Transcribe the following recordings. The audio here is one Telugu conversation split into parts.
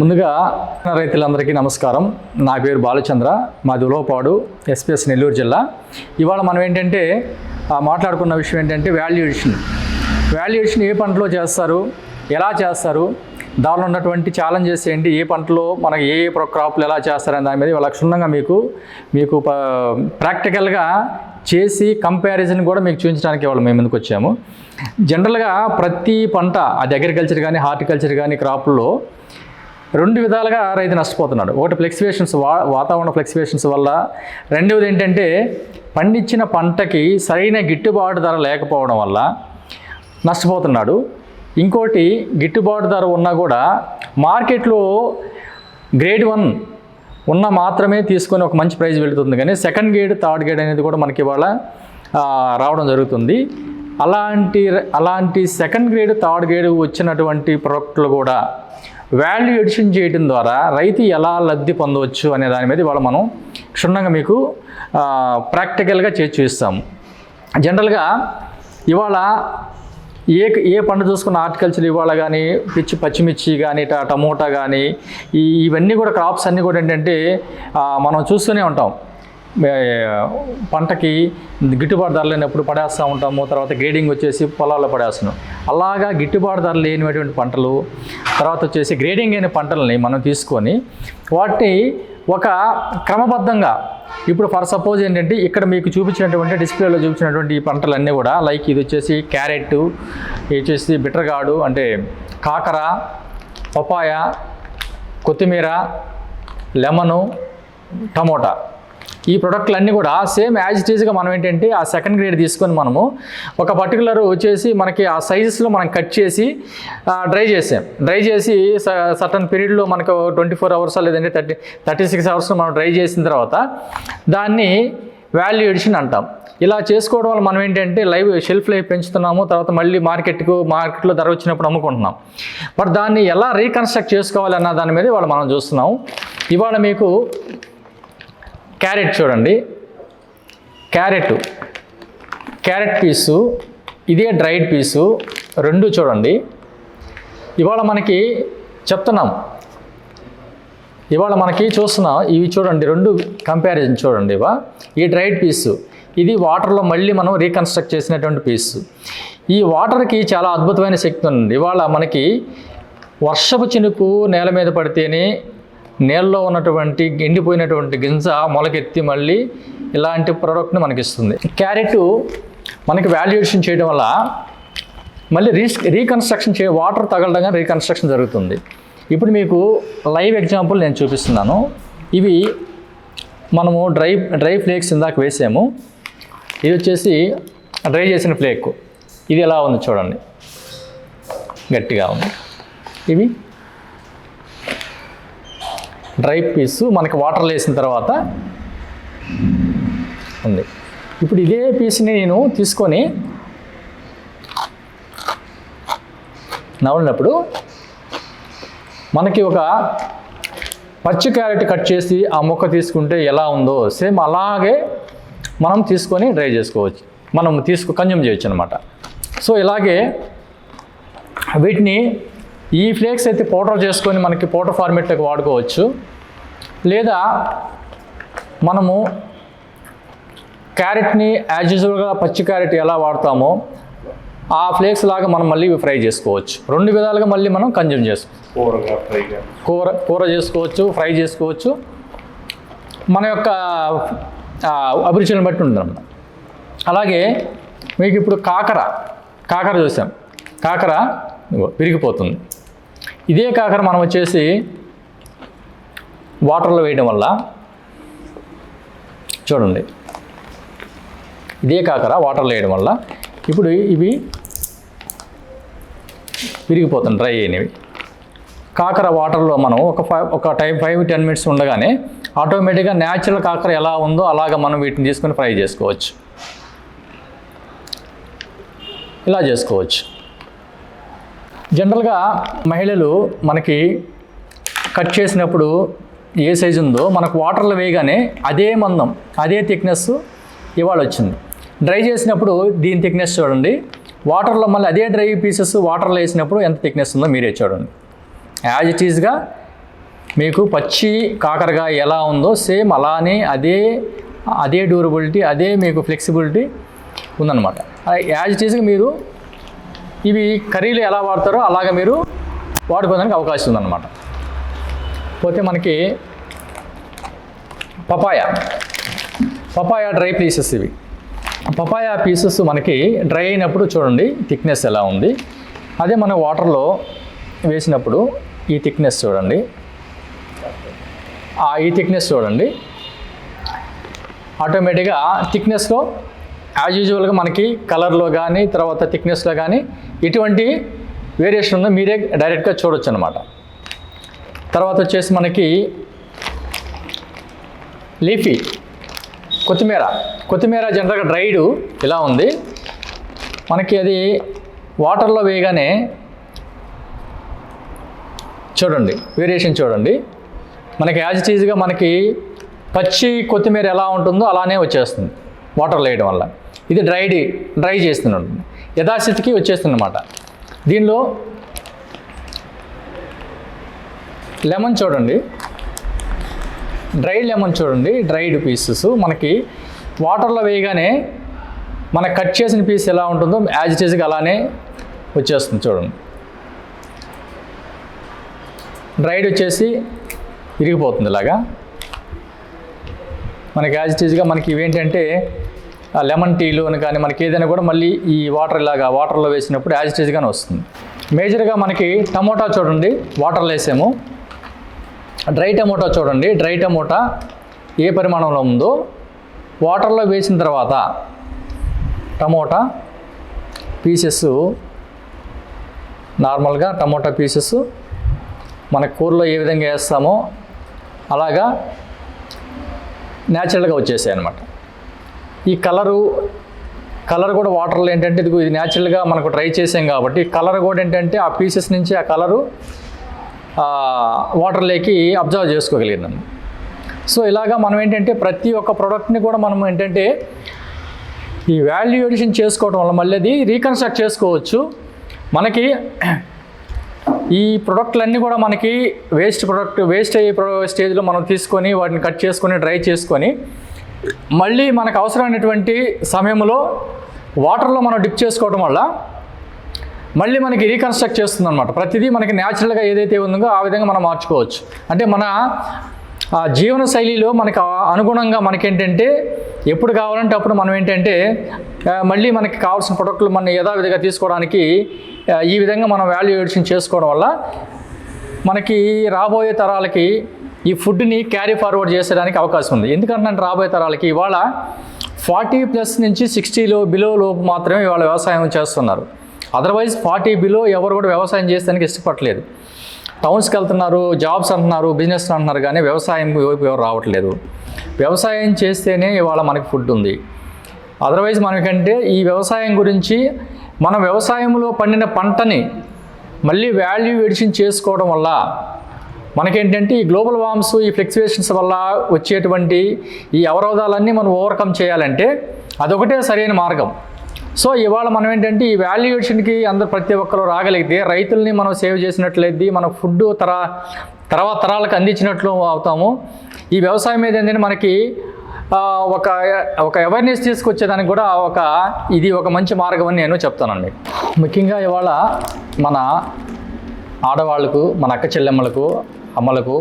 ముందుగా రైతులందరికీ నమస్కారం. నా పేరు బాలచంద్ర. మాది ఉలవపాడు ఎస్పీఎస్ నెల్లూరు జిల్లా. ఇవాళ మనం ఏంటంటే మాట్లాడుకున్న విషయం ఏంటంటే వాల్యుయేషన్. వాల్యుయేషన్ ఏ పంటలో చేస్తారు? ఎలా చేస్తారు? దానిలో ఉన్నటువంటి ఛాలెంజెస్ ఏంటి? ఏ పంటలో మనకి ఏ ఏ క్రాప్లు ఎలా చేస్తారనే దాని మీద ఇవాళ క్షుణ్ణంగా మీకు మీకు ప్రాక్టికల్గా చేసి కంపారిజన్ కూడా మీకు చూపించడానికి ఇవాళ మేము ముందుకు వచ్చాము. జనరల్గా ప్రతి పంట అది అగ్రికల్చర్ కానీ హార్టికల్చర్ కానీ క్రాప్లో రెండు విధాలుగా రైతు నష్టపోతున్నాడు. ఒకటి ఫ్లెక్సివేషన్స్ వా వాతావరణ ఫ్లెక్సివేషన్స్ వల్ల రెండవది ఏంటంటే పండించిన పంటకి సరైన గిట్టుబాటు ధర లేకపోవడం వల్ల నష్టపోతున్నాడు. ఇంకోటి గిట్టుబాటు ధర ఉన్నా కూడా మార్కెట్లో గ్రేడ్ వన్ ఉన్న మాత్రమే తీసుకొని ఒక మంచి ప్రైజ్ వెళుతుంది. కానీ సెకండ్ గేడ్ థర్డ్ గేడ్ అనేది కూడా మనకి ఇవాళ రావడం జరుగుతుంది. అలాంటి అలాంటి సెకండ్ గ్రేడ్ థర్డ్ గ్రేడ్ వచ్చినటువంటి ప్రోడక్ట్లు కూడా వాల్యూ ఎడిషన్ చేయడం ద్వారా రైతు ఎలా లబ్ధి పొందవచ్చు అనే దాని మీద ఇవాళ మనం క్షుణ్ణంగా మీకు ప్రాక్టికల్గా చేసి చూస్తాము జనరల్గా ఇవాళ ఏ ఏ పండు చూసుకున్న ఆర్టికల్చర్ ఇవాళ కానీ పిచ్చి పచ్చిమిర్చి కానీ ట- టమోటా కానీ ఈ ఇవన్నీ కూడా క్రాప్స్ అన్నీ కూడా ఏంటంటే మనం చూస్తూనే ఉంటాం. పంటకి గిట్టుబాటు ధర లేనప్పుడు పడేస్తూ ఉంటాము తర్వాత గ్రేడింగ్ వచ్చేసి పొలాల్లో పడేస్తున్నాం. అలాగా గిట్టుబాటు ధర లేనిటువంటి పంటలు తర్వాత వచ్చేసి గ్రేడింగ్ అయిన పంటలని మనం తీసుకొని వాటిని ఒక క్రమబద్ధంగా ఇప్పుడు ఫర్ సపోజ్ ఏంటంటే ఇక్కడ మీకు చూపించినటువంటి డిస్ప్లేలో చూపించినటువంటి ఈ పంటలన్నీ కూడా లైక్ ఇది వచ్చేసి క్యారెట్ ఇది వచ్చేసి బిట్రగాడు అంటే కాకర పపాయ కొత్తిమీర లెమను టమోటా. ఈ ప్రొడక్ట్లన్నీ కూడా సేమ్ యాజ్ ఇట్ ఈస్గా మనం ఏంటంటే ఆ సెకండ్ గ్రేడ్ తీసుకొని మనము ఒక పర్టికులర్ వచ్చేసి మనకి ఆ సైజెస్లో మనం కట్ చేసి డ్రై చేసాం. డ్రై చేసి సర్టన్ పీరియడ్లో మనకు ట్వంటీ ఫోర్ అవర్స్ లేదంటే థర్టీ థర్టీ సిక్స్ అవర్స్ మనం డ్రై చేసిన తర్వాత దాన్ని వాల్యూ ఎడిషన్ అంటాం. ఇలా చేసుకోవడం వల్ల మనం ఏంటంటే లైవ్ షెల్ఫ్ లైఫ్ పెంచుతున్నాము తర్వాత మళ్ళీ మార్కెట్కు మార్కెట్లో ధర వచ్చినప్పుడు అమ్ముకుంటున్నాం. బట్ దాన్ని ఎలా రీకన్స్ట్రక్ట్ చేసుకోవాలి అన్న దాని మీద ఇవాళ మనం చూస్తున్నాం. ఇవాళ మీకు క్యారెట్ చూడండి. క్యారెట్ క్యారెట్ పీసు ఇదే డ్రైడ్ పీసు రెండు చూడండి. ఇవాళ మనకి చెప్తున్నాం. ఇవాళ మనకి చూస్తున్నాం ఇవి చూడండి రెండు కంపారిజన్ చూడండి ఇవా. ఈ డ్రైడ్ పీసు ఇది వాటర్లో మళ్ళీ మనం రీకన్స్ట్రక్ట్ చేసినటువంటి పీసు. ఈ వాటర్కి చాలా అద్భుతమైన శక్తి ఉంది. ఇవాళ మనకి వర్షపు చినుకు నేల మీద పడితేనే నీళ్ళలో ఉన్నటువంటి ఎండిపోయినటువంటి గింజ మొలకెత్తి మళ్ళీ ఇలాంటి ప్రోడక్ట్ని మనకి ఇస్తుంది క్యారెట్ మనకి వాల్యుయేషన్ చేయడం వల్ల మళ్ళీ రీ రీకన్స్ట్రక్షన్ చే వాటర్ తగలడంగా రీకన్స్ట్రక్షన్ జరుగుతుంది. ఇప్పుడు మీకు లైవ్ ఎగ్జాంపుల్ నేను చూపిస్తున్నాను. ఇవి మనము డ్రై డ్రై ఫ్లేక్స్ ఇందాక వేసాము. ఇది వచ్చేసి డ్రై చేసిన ఫ్లేక్ ఇది ఎలా ఉంది చూడండి. గట్టిగా ఉంది. ఇవి డ్రై పీసు మనకి వాటర్ వేసిన తర్వాత ఉంది. ఇప్పుడు ఇదే పీస్ని నేను తీసుకొని నవలినప్పుడు మనకి ఒక పచ్చి క్యారెట్ కట్ చేసి ఆ మొక్క తీసుకుంటే ఎలా ఉందో సేమ్ అలాగే మనం తీసుకొని డ్రై చేసుకోవచ్చు. మనం తీసుకు కన్జ్యూమ్ చేయొచ్చు అనమాట సో ఇలాగే వీటిని ఈ ఫ్లేక్స్ అయితే పౌడర్ చేసుకొని మనకి పౌడర్ ఫార్మేట్లోకి వాడుకోవచ్చు. లేదా మనము క్యారెట్ని యాజ్ యూజువల్గా పచ్చి క్యారెట్ ఎలా వాడతామో ఆ ఫ్లేక్స్ లాగా మనం మళ్ళీ ఫ్రై చేసుకోవచ్చు. రెండు విధాలుగా మళ్ళీ మనం కన్జ్యూమ్ చేసుకోవచ్చు. కూర కూర చేసుకోవచ్చు ఫ్రై చేసుకోవచ్చు. మన యొక్క అభిరుచులను బట్టి ఉంటుంది అలాగే మీకు ఇప్పుడు కాకర కాకర చూసాం. కాకర విరిగిపోతుంది. ఇదే కాకర మనం వచ్చేసి వాటర్లో వేయడం వల్ల చూడండి ఇదే కాకర వాటర్లో వేయడం వల్ల ఇప్పుడు ఇవి విరిగిపోతుంది డ్రై అయినవి. కాకర వాటర్లో మనం ఒక ఫైవ్ ఒక టైం ఫైవ్ టెన్ మినిట్స్ ఉండగానే ఆటోమేటిక్గా న్యాచురల్ కాకర ఎలా ఉందో అలాగ మనం వీటిని తీసుకొని ఫ్రై చేసుకోవచ్చు. ఇలా చేసుకోవచ్చు. జనరల్గా మహిళలు మనకి కట్ చేసినప్పుడు ఏ సైజు ఉందో మనకు వాటర్లో వేయగానే అదే మందం అదే థిక్నెస్ ఇవాళ వచ్చింది. డ్రై చేసినప్పుడు దీని థిక్నెస్ చూడండి. వాటర్లో మళ్ళీ అదే డ్రై పీసెస్ వాటర్లో వేసినప్పుడు ఎంత థిక్నెస్ ఉందో మీరే చూడండి. యాజ్ ఇట్ ఈజ్గా మీకు పచ్చి కాకరకాయ ఎలా ఉందో సేమ్ అలానే అదే అదే డ్యూరబిలిటీ అదే మీకు ఫ్లెక్సిబిలిటీ ఉందన్నమాట. యాజ్ ఇట్ ఈజ్గా మీరు ఇవి కర్రీలు ఎలా వాడతారో అలాగ మీరు వాడుకోవడానికి అవకాశం ఉందన్నమాట. మనకి పపాయ. పపాయ డ్రై పీసెస్ ఇవి. పపాయ పీసెస్ మనకి డ్రై అయినప్పుడు చూడండి థిక్నెస్ ఎలా ఉంది. అదే మనం వాటర్లో వేసినప్పుడు ఈ థిక్నెస్ చూడండి. ఈ థిక్నెస్ చూడండి. ఆటోమేటిక్గా థిక్నెస్లో యాజ్ యూజువల్గా మనకి కలర్లో కానీ తర్వాత థిక్నెస్లో కానీ ఎటువంటి వేరియేషన్ ఉందో మీరే డైరెక్ట్గా చూడొచ్చు అనమాట తర్వాత వచ్చేసి మనకి లీఫీ కొత్తిమీర. కొత్తిమీర జనరల్గా డ్రైడ్ ఇలా ఉంది. మనకి అది వాటర్లో వేయగానే చూడండి వేరియేషన్ చూడండి. మనకి యాజ్ చీజ్గా మనకి పచ్చి కొత్తిమీర ఎలా ఉంటుందో అలానే వచ్చేస్తుంది వాటర్లో వేయడం వల్ల. ఇది డ్రైడ్ డ్రై చేస్తున్నాడు యథాస్థితికి వచ్చేస్తుంది అనమాట దీనిలో లెమన్ చూడండి. డ్రైడ్ లెమన్ చూడండి డ్రైడ్ పీసెస్. మనకి వాటర్లో వేయగానే మన కట్ చేసిన పీస్ ఎలా ఉంటుందో యాజ్ ఇట్ అలానే వచ్చేస్తుంది చూడండి. డ్రైడ్ వచ్చేసి విరిగిపోతుంది ఇలాగా. మనకి యాజ్ ఇట్ మనకి ఇవేంటంటే లెమన్ టీలు అని కానీ మనకి ఏదైనా కూడా మళ్ళీ ఈ వాటర్ ఇలాగా వాటర్లో వేసినప్పుడు యాజ్ ఇట్ వస్తుంది. మేజర్గా మనకి టమోటా చూడండి వాటర్లో వేసాము. డ్రై టమోటా చూడండి. డ్రై టమోటా ఏ పరిమాణంలో ఉందో వాటర్లో వేసిన తర్వాత టమోటా పీసెస్ నార్మల్గా టమోటా పీసెస్ మన కూరలో ఏ విధంగా వేస్తామో అలాగా న్యాచురల్గా వచ్చేసాయి అనమాట ఈ కలరు కలర్ కూడా వాటర్లో ఏంటంటే ఇది ఇది న్యాచురల్గా మనకు ట్రై చేసాం కాబట్టి కలర్ కూడా ఏంటంటే ఆ పీసెస్ నుంచి ఆ కలరు వాటర్లోకి అబ్జర్వ్ చేసుకోగలిగిందండి. సో ఇలాగా మనం ఏంటంటే ప్రతి ఒక్క ప్రోడక్ట్ని కూడా మనం ఏంటంటే ఈ వాల్యూ ఎడిషన్ చేసుకోవడం వల్ల మళ్ళీ అది రీకన్స్ట్రక్ట్ చేసుకోవచ్చు. మనకి ఈ ప్రొడక్ట్లన్నీ కూడా మనకి వేస్ట్ ప్రొడక్ట్ వేస్ట్ అయ్యే ప్రొ- స్టేజ్లో మనం తీసుకొని వాటిని కట్ చేసుకొని డ్రై చేసుకొని మళ్ళీ మనకు అవసరమైనటువంటి సమయంలో వాటర్లో మనం డిప్ చేసుకోవడం వల్ల మళ్ళీ మనకి రీకన్స్ట్రక్ట్ చేస్తుంది అనమాట ప్రతిదీ మనకి న్యాచురల్గా ఏదైతే ఉందో ఆ విధంగా మనం మార్చుకోవచ్చు. అంటే మన ఆ జీవన శైలిలో మనకు అనుగుణంగా మనకేంటంటే ఎప్పుడు కావాలంటే అప్పుడు మనం ఏంటంటే మళ్ళీ మనకి కావాల్సిన ప్రొడక్ట్లు మనం యథావిధిగా తీసుకోవడానికి ఈ విధంగా మనం వాల్యూ ఎడిషన్ చేసుకోవడం వల్ల మనకి రాబోయే తరాలకి ఈ ఫుడ్ని క్యారీ ఫార్వర్డ్ చేసేయడానికి అవకాశం ఉంది. ఎందుకంటే రాబోయే తరాలకి ఇవాళ ఫార్టీ ప్లస్ నుంచి సిక్స్టీలో బిలో లోపు మాత్రమే ఇవాళ వ్యవసాయం చేస్తున్నారు. అదర్వైజ్ ఫార్టీ బిలో ఎవరు కూడా వ్యవసాయం చేసేదానికి ఇష్టపడలేదు టౌన్స్కి వెళ్తున్నారు జాబ్స్ అంటున్నారు బిజినెస్ అంటున్నారు కానీ వ్యవసాయం వైపు ఎవరు రావట్లేదు. వ్యవసాయం చేస్తేనే ఇవాళ మనకి ఫుడ్ ఉంది. అదర్వైజ్ మనకంటే ఈ వ్యవసాయం గురించి మన వ్యవసాయంలో పండిన పంటని మళ్ళీ వాల్యూ ఎడిషన్ చేసుకోవడం వల్ల మనకేంటంటే ఈ గ్లోబల్ వార్మ్స్ ఈ ఫ్లెక్చువేషన్స్ వల్ల వచ్చేటువంటి ఈ అవరోధాలన్నీ మనం ఓవర్కమ్ చేయాలంటే అదొకటే సరైన మార్గం. సో ఇవాళ మనం ఏంటంటే ఈ వాల్యుయేషన్కి అందరు ప్రతి ఒక్కరు రాగలిగితే రైతుల్ని మనం సేవ్ చేసినట్లయితే మన ఫుడ్ తర తర్వాత తరాలకు అందించినట్లు అవుతాము. ఈ వ్యవసాయం మీద ఏంటంటే మనకి ఒక ఒక అవేర్నెస్ తీసుకొచ్చేదానికి కూడా ఒక ఇది ఒక మంచి మార్గం అని నేను చెప్తానండి. ముఖ్యంగా ఇవాళ మన ఆడవాళ్ళకు మన అక్క చెల్లెమ్మలకు అమ్మలకు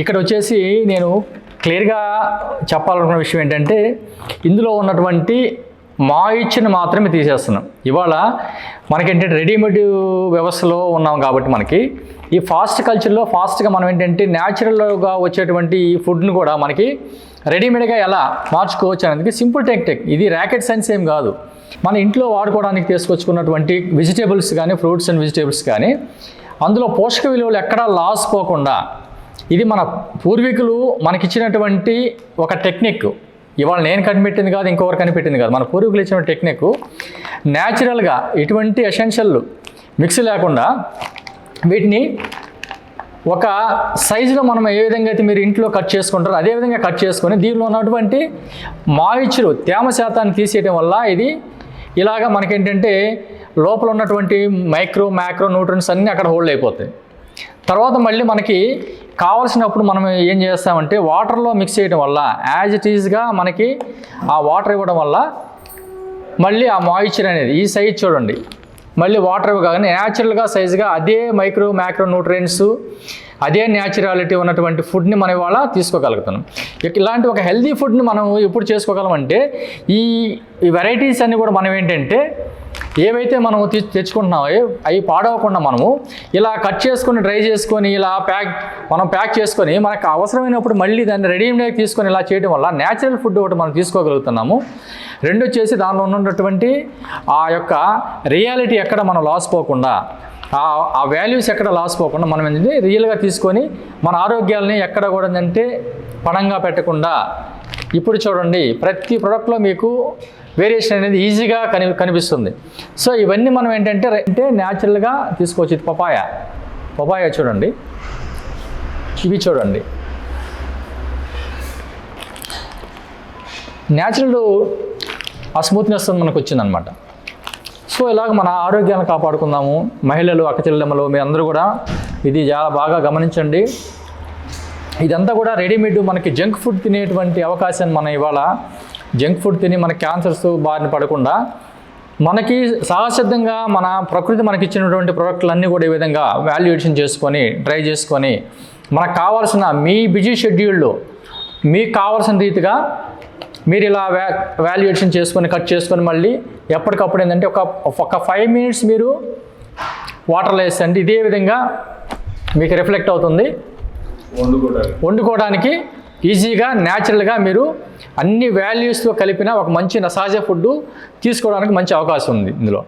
ఇక్కడ వచ్చేసి నేను క్లియర్గా చెప్పాలనుకున్న విషయం ఏంటంటే ఇందులో ఉన్నటువంటి మాయిచ్ని మాత్రమే తీసేస్తున్నాం. ఇవాళ మనకేంటంటే రెడీమేడ్ వ్యవస్థలో ఉన్నాం కాబట్టి మనకి ఈ ఫాస్ట్ కల్చర్లో ఫాస్ట్గా మనం ఏంటంటే న్యాచురల్గా వచ్చేటువంటి ఈ ఫుడ్ని కూడా మనకి రెడీమేడ్గా ఎలా మార్చుకోవచ్చు అనేది సింపుల్ టెక్నిక్ ఇది ర్యాకెట్ సైన్స్ ఏం కాదు. మన ఇంట్లో వాడుకోవడానికి తీసుకొచ్చుకున్నటువంటి వెజిటేబుల్స్ కానీ ఫ్రూట్స్ అండ్ వెజిటేబుల్స్ కానీ అందులో పోషక విలువలు ఎక్కడా లాస్ పోకుండా ఇది మన పూర్వీకులు మనకిచ్చినటువంటి ఒక టెక్నిక్ ఇవాళ నేను కనిపెట్టింది కాదు ఇంకొకరు కనిపెట్టింది కాదు. మన పూర్వీకులు ఇచ్చిన టెక్నిక్ న్యాచురల్గా ఎటువంటి ఎసెన్షియల్ మిక్స్ లేకుండా వీటిని ఒక సైజులో మనం ఏ విధంగా అయితే మీరు ఇంట్లో కట్ చేసుకుంటారో అదే విధంగా కట్ చేసుకొని దీనిలో ఉన్నటువంటి మాయిశ్చరు తేమ శాతాన్ని తీసేయడం వల్ల ఇది ఇలాగా మనకేంటంటే లోపల ఉన్నటువంటి మైక్రో మ్యాక్రో న్యూట్రన్స్ అన్నీ అక్కడ హోల్డ్ అయిపోతాయి. తర్వాత మళ్ళీ మనకి కావలసినప్పుడు మనం ఏం చేస్తామంటే వాటర్లో మిక్స్ చేయడం వల్ల యాజ్ ఇట్ ఈజ్గా మనకి ఆ వాటర్ ఇవ్వడం వల్ల మళ్ళీ ఆ మాయిశ్చర్ అనేది ఈ సైజ్ చూడండి. మళ్ళీ వాటర్ ఇవ్వగానే న్యాచురల్గా సైజుగా అదే మైక్రో మ్యాక్రో న్యూట్రియన్స్ అదే న్యాచురాలిటీ ఉన్నటువంటి ఫుడ్ని మనం ఇవాళ తీసుకోగలుగుతున్నాం. ఇలాంటి ఒక హెల్దీ ఫుడ్ని మనం ఎప్పుడు చేసుకోగలమంటే అంటే ఈ వెరైటీస్ అన్నీ కూడా మనం ఏంటంటే ఏవైతే మనం తెచ్చుకుంటున్నామో అవి పాడవకుండా మనము ఇలా కట్ చేసుకొని డ్రై చేసుకొని ఇలా ప్యాక్ మనం ప్యాక్ చేసుకొని మనకు అవసరమైనప్పుడు మళ్ళీ దాన్ని రెడీమేడ్ తీసుకొని ఇలా చేయడం వల్ల న్యాచురల్ ఫుడ్ ఒకటి మనం తీసుకోగలుగుతున్నాము. రెండు వచ్చేసి దానిలో ఉన్నటువంటి ఆ యొక్క రియాలిటీ ఎక్కడ మనం లాస్ పోకుండా ఆ ఆ వాల్యూస్ ఎక్కడ లాస్ పోకుండా మనం ఏంటంటే రియల్గా తీసుకొని మన ఆరోగ్యాలని ఎక్కడ కూడా ఏంటంటే పణంగా పెట్టకుండా ఇప్పుడు చూడండి ప్రతి ప్రోడక్ట్లో మీకు వేరియేషన్ అనేది ఈజీగా కని కనిపిస్తుంది. సో ఇవన్నీ మనం ఏంటంటే అంటే న్యాచురల్గా తీసుకోవచ్చు. ఇది పపాయ. పపాయ చూడండి. ఇవి చూడండి. న్యాచురల్ ఆ స్మూత్నెస్ మనకు వచ్చిందనమాట సో ఇలాగ మన ఆరోగ్యాన్ని కాపాడుకుందాము. మహిళలు అక్కచెల్లెమ్మలు మీ అందరూ కూడా ఇది చాలా బాగా గమనించండి. ఇదంతా కూడా రెడీమేడ్ మనకి జంక్ ఫుడ్ తినేటువంటి అవకాశాన్ని మనం ఇవాళ జంక్ ఫుడ్ తిని మన క్యాన్సర్స్ బారిన పడకుండా మనకి సహసిద్ధంగా మన ప్రకృతి మనకి ఇచ్చినటువంటి ప్రోడక్ట్లన్నీ కూడా ఈ విధంగా వాల్యుయేషన్ చేసుకొని ట్రై చేసుకొని మనకు కావాల్సిన మీ బిజీ షెడ్యూల్లో మీకు కావాల్సిన రీతిగా మీరు ఇలా వ్యా వాల్యుయేషన్ చేసుకొని కట్ చేసుకొని మళ్ళీ ఎప్పటికప్పుడు ఏంటంటే ఒక ఒక ఫైవ్ మినిట్స్ మీరు వాటర్లో వేస్తే ఇదే విధంగా మీకు రిఫ్లెక్ట్ అవుతుంది. వండుకోవడానికి ఈజీగా న్యాచురల్గా మీరు అన్ని వాల్యూస్తో కలిపిన ఒక మంచి నసాజ ఫుడ్ తీసుకోవడానికి మంచి అవకాశం ఉంది ఇందులో.